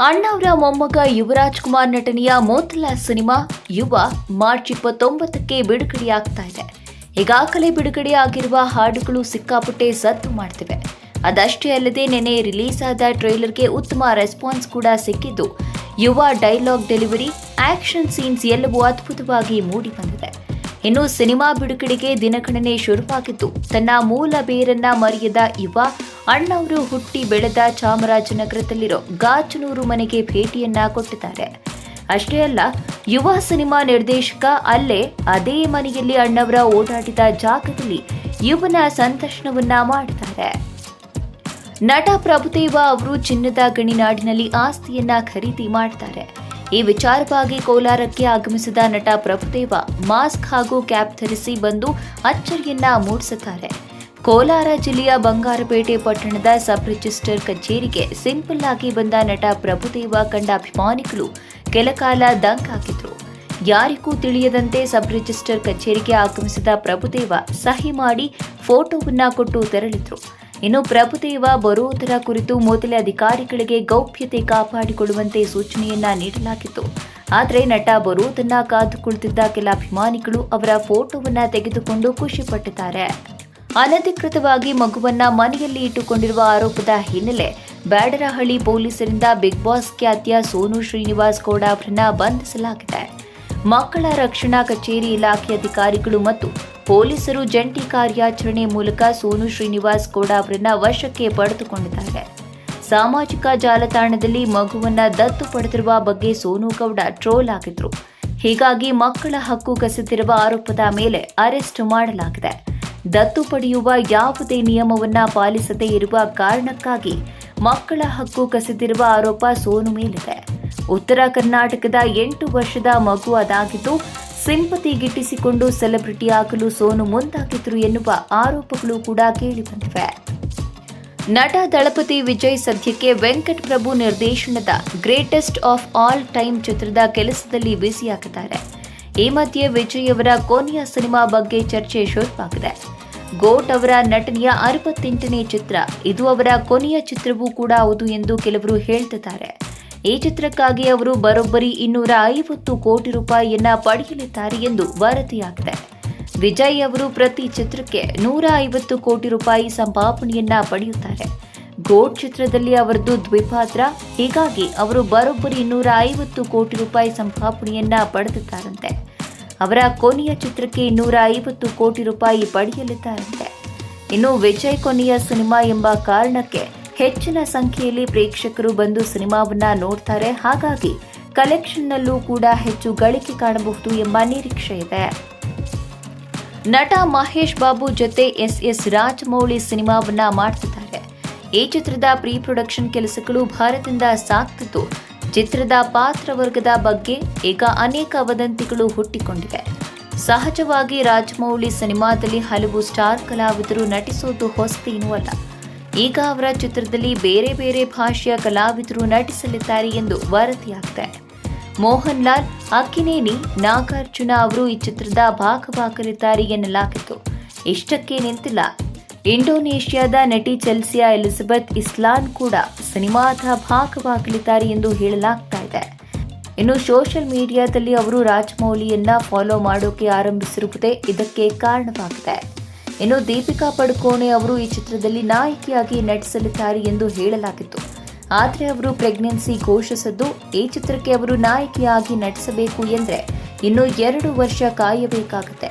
ಅಣ್ಣವರ ಮೊಮ್ಮಗ ಯುವರಾಜ್ ಕುಮಾರ್ ನಟನೆಯ ಮೊದಲ ಸಿನಿಮಾ ಯುವ ಮಾರ್ಚ್ ಇಪ್ಪತ್ತೊಂಬತ್ತಕ್ಕೆ ಬಿಡುಗಡೆಯಾಗ್ತಾ ಇದೆ. ಈಗಾಗಲೇ ಬಿಡುಗಡೆಯಾಗಿರುವ ಹಾಡುಗಳು ಸಿಕ್ಕಾಪಟ್ಟೆ ಸದ್ದು ಮಾಡ್ತಿವೆ. ಅದಷ್ಟೇ ಅಲ್ಲದೆ ನೆನೆ ರಿಲೀಸ್ ಆದ ಟ್ರೈಲರ್ಗೆ ಉತ್ತಮ ರೆಸ್ಪಾನ್ಸ್ ಕೂಡ ಸಿಕ್ಕಿದ್ದು, ಯುವ ಡೈಲಾಗ್ ಡೆಲಿವರಿ ಆಕ್ಷನ್ ಸೀನ್ಸ್ ಎಲ್ಲವೂ ಅದ್ಭುತವಾಗಿ ಮೂಡಿ ಬಂದಿದೆ ಇನ್ನು ಸಿನಿಮಾ ಬಿಡುಗಡೆಗೆ ದಿನಗಣನೆ ಶುರುವಾಗಿದ್ದು, ತನ್ನ ಮೂಲ ಬೇರನ್ನ ಮರೆಯದ ಯುವ ಅಣ್ಣವರು ಹುಟ್ಟಿ ಬೆಳೆದ ಚಾಮರಾಜನಗರದಲ್ಲಿರೋ ಗಾಚನೂರು ಮನೆಗೆ ಭೇಟಿಯನ್ನ ಕೊಟ್ಟಿದ್ದಾರೆ. ಅಷ್ಟೇ ಅಲ್ಲ, ಯುವ ಸಿನಿಮಾ ನಿರ್ದೇಶಕ ಅಲ್ಲೇ ಅದೇ ಮನೆಯಲ್ಲಿ ಅಣ್ಣವರ ಓಡಾಡಿದ ಜಾಗದಲ್ಲಿ ಯುವನ ಸಂದರ್ಶನವನ್ನ ಮಾಡಿದ್ದಾರೆ ನಟ ಪ್ರಭುದೇವ ಅವರು ಚಿನ್ನದ ಗಣಿನಾಡಿನಲ್ಲಿ ಆಸ್ತಿಯನ್ನ ಖರೀದಿ ಮಾಡ್ತಾರೆ. ಈ ವಿಚಾರವಾಗಿ ಕೋಲಾರಕ್ಕೆ ಆಗಮಿಸಿದ ನಟ ಪ್ರಭುದೇವ ಮಾಸ್ಕ್ ಹಾಗೂ ಕ್ಯಾಪ್ ಧರಿಸಿ ಬಂದು ಅಚ್ಚರಿಯನ್ನ ಮೂಡಿಸುತ್ತಾರೆ. ಕೋಲಾರ ಜಿಲ್ಲೆಯ ಬಂಗಾರಪೇಟೆ ಪಟ್ಟಣದ ಸಬ್ ರಿಜಿಸ್ಟರ್ ಕಚೇರಿಗೆ ಸಿಂಪಲ್ ಆಗಿ ಬಂದ ನಟ ಪ್ರಭುದೇವ ಕಂಡ ಅಭಿಮಾನಿಗಳು ಕೆಲಕಾಲ ದಂಗಾಗಿದ್ರು ಯಾರಿಗೂ ತಿಳಿಯದಂತೆ ಸಬ್ ರಿಜಿಸ್ಟರ್ ಕಚೇರಿಗೆ ಆಗಮಿಸಿದ ಪ್ರಭುದೇವ ಸಹಿ ಮಾಡಿ ಫೋಟೋವನ್ನ ಕೊಟ್ಟು ತೆರಳಿದ್ರು. ಇನ್ನು ಪ್ರಭುದೇವ ಬರುವುದರ ಕುರಿತು ಮೊದಲೇ ಅಧಿಕಾರಿಗಳಿಗೆ ಗೌಪ್ಯತೆ ಕಾಪಾಡಿಕೊಳ್ಳುವಂತೆ ಸೂಚನೆಯನ್ನ ನೀಡಲಾಗಿತ್ತು. ಆದರೆ ನಟ ಬರುವುದನ್ನ ಕಾದು ಕುಳಿತಿದ್ದ ಕೆಲ ಅಭಿಮಾನಿಗಳು ಅವರ ಫೋಟೋವನ್ನ ತೆಗೆದುಕೊಂಡು ಖುಷಿಪಟ್ಟಿದ್ದಾರೆ ಅನಧಿಕೃತವಾಗಿ ಮಗುವನ್ನ ಮನೆಯಲ್ಲಿ ಇಟ್ಟುಕೊಂಡಿರುವ ಆರೋಪದ ಹಿನ್ನೆಲೆ ಬ್ಯಾಡರಹಳ್ಳಿ ಪೊಲೀಸರಿಂದ ಬಿಗ್ ಬಾಸ್ ಖ್ಯಾತಿಯ ಸೋನು ಶ್ರೀನಿವಾಸ್ ಗೌಡ ಅವರನ್ನ ಬಂಧಿಸಲಾಗಿದೆ. ಮಕ್ಕಳ ರಕ್ಷಣಾ ಕಚೇರಿ ಇಲಾಖೆ ಅಧಿಕಾರಿಗಳು ಮತ್ತು ಪೊಲೀಸರು ಜಂಟಿ ಕಾರ್ಯಾಚರಣೆ ಮೂಲಕ ಸೋನು ಶ್ರೀನಿವಾಸ್ ಗೌಡ ಅವರನ್ನ ವಶಕ್ಕೆ ಪಡೆದುಕೊಂಡಿದ್ದಾರೆ. ಸಾಮಾಜಿಕ ಜಾಲತಾಣದಲ್ಲಿ ಮಗುವನ್ನ ದತ್ತು ಪಡೆದಿರುವ ಬಗ್ಗೆ ಸೋನು ಗೌಡ ಟ್ರೋಲ್ ಆಗಿದ್ರು. ಹೀಗಾಗಿ ಮಕ್ಕಳ ಹಕ್ಕು ಕಸಿದಿರುವ ಆರೋಪದ ಮೇಲೆ ಅರೆಸ್ಟ್ ಮಾಡಲಾಗಿದೆ. ದತ್ತು ಪಡೆಯುವ ಯಾವುದೇ ನಿಯಮವನ್ನ ಪಾಲಿಸದೇ ಇರುವ ಕಾರಣಕ್ಕಾಗಿ ಮಕ್ಕಳ ಹಕ್ಕು ಕಸಿದಿರುವ ಆರೋಪ ಸೋನು ಮೇಲಿದೆ. ಉತ್ತರ ಕರ್ನಾಟಕದ ಎಂಟು ವರ್ಷದ ಮಗು ಅದಾಗಿದ್ದು, ಸಿಂಪತಿ ಗಿಟ್ಟಿಸಿಕೊಂಡು ಸೆಲೆಬ್ರಿಟಿ ಆಗಲು ಸೋನು ಮುಂದಾಗಿದ್ರು ಎನ್ನುವ ಆರೋಪಗಳು ಕೂಡ ಕೇಳಿಬಂದಿವೆ. ನಟ ದಳಪತಿ ವಿಜಯ್ ಸದ್ಯಕ್ಕೆ ವೆಂಕಟ್ ಪ್ರಭು ನಿರ್ದೇಶನದ ಗ್ರೇಟೆಸ್ಟ್ ಆಫ್ ಆಲ್ ಟೈಮ್ ಚಿತ್ರದ ಕೆಲಸದಲ್ಲಿ ಬ್ಯುಸಿಯಾಗಿದ್ದಾರೆ. ಈ ಮಧ್ಯೆ ವಿಜಯ್ ಅವರ ಕೊನೆಯ ಸಿನಿಮಾ ಬಗ್ಗೆ ಚರ್ಚೆ ಶುರುವಾಗಿದೆ. ಗೋಟ್ ಅವರ ನಟನೆಯ ಅರವತ್ತೆಂಟನೇ ಚಿತ್ರ, ಇದು ಅವರ ಕೊನೆಯ ಚಿತ್ರವೂ ಕೂಡ ಹೌದು ಎಂದು ಕೆಲವರು ಹೇಳ್ತಿದ್ದಾರೆ. ಈ ಚಿತ್ರಕ್ಕಾಗಿ ಅವರು ಬರೋಬ್ಬರಿ ಇನ್ನೂರ ಐವತ್ತು ಕೋಟಿ ರೂಪಾಯಿಯನ್ನ ಪಡೆಯಲಿದ್ದಾರೆ ಎಂದು ವರದಿಯಾಗಿದೆ. ವಿಜಯ್ ಅವರು ಪ್ರತಿ ಚಿತ್ರಕ್ಕೆ ನೂರ ಐವತ್ತು ಕೋಟಿ ರೂಪಾಯಿ ಸಂಭಾವನೆಯನ್ನ ಪಡೆಯುತ್ತಾರೆ. ಗೋಟ್ ಚಿತ್ರದಲ್ಲಿ ಅವರದ್ದು ದ್ವಿಪಾತ್ರ, ಹೀಗಾಗಿ ಅವರು ಬರೋಬ್ಬರಿ ಇನ್ನೂರ ಐವತ್ತು ಕೋಟಿ ರೂಪಾಯಿ ಸಂಭಾವನೆಯನ್ನ ಪಡೆದಿದ್ದಾರಂತೆ. ಅವರ ಕೊನೆಯ ಚಿತ್ರಕ್ಕೆ ಇನ್ನೂರ ಐವತ್ತು ಕೋಟಿ ರೂಪಾಯಿ ಪಡೆಯಲಿದ್ದಾರಂತೆ ಇನ್ನು ವಿಜಯ್ ಕೊನೆಯ ಸಿನಿಮಾ ಎಂಬ ಕಾರಣಕ್ಕೆ ಹೆಚ್ಚಿನ ಸಂಖ್ಯೆಯಲ್ಲಿ ಪ್ರೇಕ್ಷಕರು ಬಂದು ಸಿನಿಮಾವನ್ನ ನೋಡ್ತಾರೆ. ಹಾಗಾಗಿ ಕಲೆಕ್ಷನ್ನಲ್ಲೂ ಕೂಡ ಹೆಚ್ಚು ಗಳಿಕೆ ಕಾಣಬಹುದು ಎಂಬ ನಿರೀಕ್ಷೆ ಇದೆ. ನಟ ಮಹೇಶ್ ಬಾಬು ಜೊತೆ ಎಸ್ ಎಸ್ ರಾಜಮೌಳಿ ಸಿನಿಮಾವನ್ನ ಮಾಡ್ತಿದ್ದಾರೆ. ಈ ಚಿತ್ರದ ಪ್ರೀ ಪ್ರೊಡಕ್ಷನ್ ಕೆಲಸಗಳು ಭಾರತದಿಂದ ಸಾಗ್ತಿದ್ದು ಚಿತ್ರದ ಪಾತ್ರವರ್ಗದ ಬಗ್ಗೆ ಈಗ ಅನೇಕ ವದಂತಿಗಳು ಹುಟ್ಟಿಕೊಂಡಿವೆ. ಸಹಜವಾಗಿ ರಾಜಮೌಳಿ ಸಿನಿಮಾದಲ್ಲಿ ಹಲವು ಸ್ಟಾರ್ ಕಲಾವಿದರು ನಟಿಸೋದು ಹೊಸತೇನೂ ಅಲ್ಲ. ಈಗ ಅವರ ಚಿತ್ರದಲ್ಲಿ ಬೇರೆ ಬೇರೆ ಭಾಷೆಯ ಕಲಾವಿದರು ನಟಿಸಲಿದ್ದಾರೆ ಎಂದು ವರದಿಯಾಗಿದೆ. ಮೋಹನ್ ಲಾಲ್ ಅಕ್ಕಿನೇನಿ, ನಾಗಾರ್ಜುನ ಅವರು ಈ ಚಿತ್ರದ ಭಾಗವಾಗಲಿದ್ದಾರೆ ಎನ್ನಲಾಗಿತ್ತು. ಇಷ್ಟಕ್ಕೆ ನಿಂತಿಲ್ಲ. ಇಂಡೋನೇಷ್ಯಾದ ನಟಿ ಚೆಲ್ಸಿಯಾ ಎಲಿಜಬೆತ್ ಇಸ್ಲಾನ್ ಕೂಡ ಸಿನಿಮಾದ ಭಾಗವಾಗಲಿದ್ದಾರೆ ಎಂದು ಹೇಳಲಾಗ್ತಾ ಇದೆ. ಇನ್ನು ಸೋಷಿಯಲ್ ಮೀಡಿಯಾದಲ್ಲಿ ಅವರು ರಾಜಮೌಳಿಯನ್ನ ಫಾಲೋ ಮಾಡೋಕೆ ಆರಂಭಿಸಿರುವುದೇ ಇದಕ್ಕೆ ಕಾರಣವಾಗಿದೆ. ಇನ್ನು ದೀಪಿಕಾ ಪಡುಕೋಣೆ ಅವರು ಈ ಚಿತ್ರದಲ್ಲಿ ನಾಯಕಿಯಾಗಿ ನಟಿಸಲಿದ್ದಾರೆ ಎಂದು ಹೇಳಲಾಗಿತ್ತು. ಆದರೆ ಅವರು ಪ್ರೆಗ್ನೆನ್ಸಿ ಘೋಷಿಸಿದ್ದು, ಈ ಚಿತ್ರಕ್ಕೆ ಅವರು ನಾಯಕಿಯಾಗಿ ನಟಿಸಬೇಕು ಎಂದರೆ ಇನ್ನು ಎರಡು ವರ್ಷ ಕಾಯಬೇಕಾಗುತ್ತೆ.